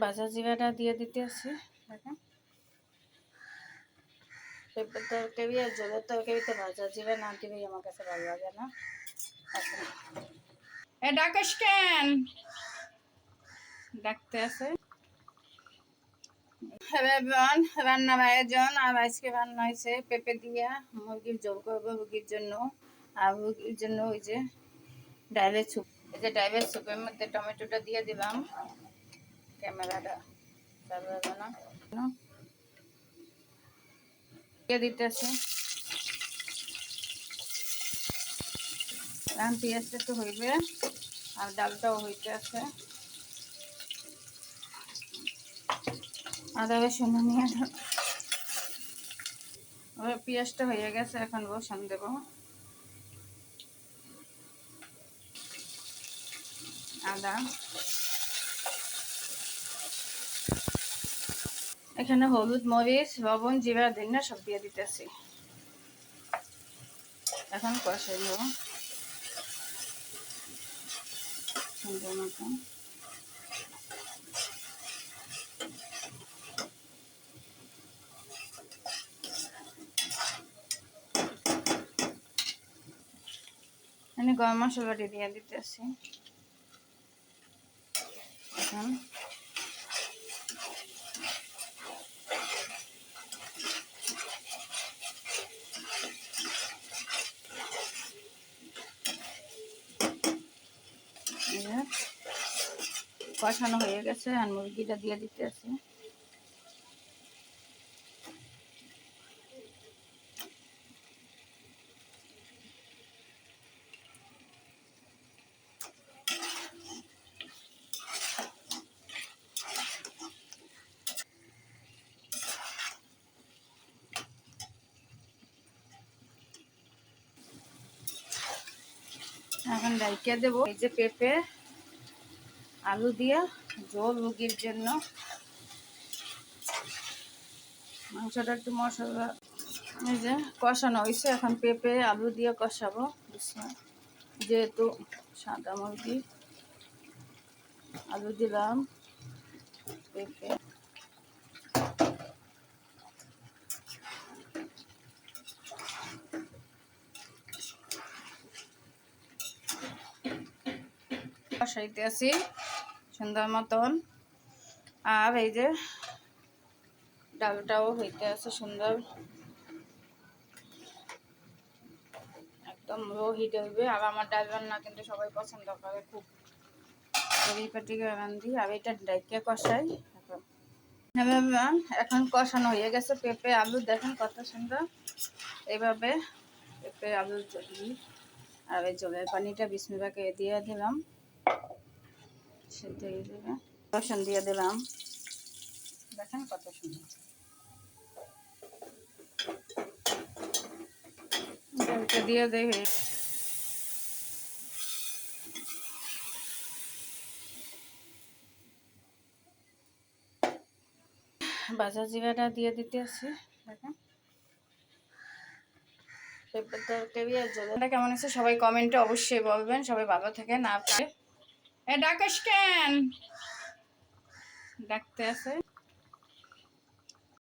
ভাজা জিরাটা দিয়ে দিতে আছে, দেখেন। পেঁপের তরকারি আর জলের তরকারিতে ভাজা জিরা না দিলেই আমার কাছে ভালো লাগে না। ডাকতে আছে। আর রান্না হয়েছে পেঁপে দিয়া মুরগির করব জন্য। আর জন্য ওই যে ডাইলের এই যে ডাইলের স্যুপের মধ্যে টমেটোটা দিয়ে দিলাম। ক্যামেরাটা চালু না। দিতেছে? এখন পেঁয়াজটা তো হইবে, আর ডালটাও হইতে আছে। আদা, রসুন নিয়ে পেঁয়াজটা হয়ে গেছে, এখন রসুন দেবো। আদা। এখানে হলুদ, মরিচ, লবণ, জিরা দিন সব দিয়ে দিতেছি। এখন কষাই এখানে গরম মশলাটি দিয়ে দিতেছি। এখন এই যে কষানো হয়ে গেছে আর মুরগিটা দিয়ে দিতে আছে। এখন ডাইকে দেবো। এই যে পেঁপে আলু দিয়া জল মুগির জন্য। মাংসটা একটু মশলা এই যে কষানো হয়েছে, এখন পেঁপে, আলু দিয়ে কষাবো যেহেতু সাদা মুরগি, আলু দিলাম, পেঁপে। কষাইতে আছি সুন্দর মতন। আর এই যে ডালটাও হইতে আছে সুন্দর। একদম লো হিট হইবে। আর আমার ডাল রান্না কিন্তু সবাই পছন্দ করে খুব। করে রান্ধি আর এটা ডাইকে কষাই। এখন কষানো হয়ে গেছে পেঁপে, আলু। দেখেন কত সুন্দর। এইভাবে পেঁপে, আলু আর এই জলের পানিটা বিসমিলাকে দিয়ে দিলাম। সেদ্ধ হয়ে যাবে। রসুন দিয়ে দিলাম। দেখেন কত সুন্দর। দিয়ে দেখে বাজার জিরাটা দিয়ে দিতে আছে। দেখেন। পেঁপের তরকারি কেমন আছে সবাই কমেন্টে অবশ্যই বলবেন। সবাই ভালো থাকেন। আর এ ডাকাস কেন ডাকতে আছে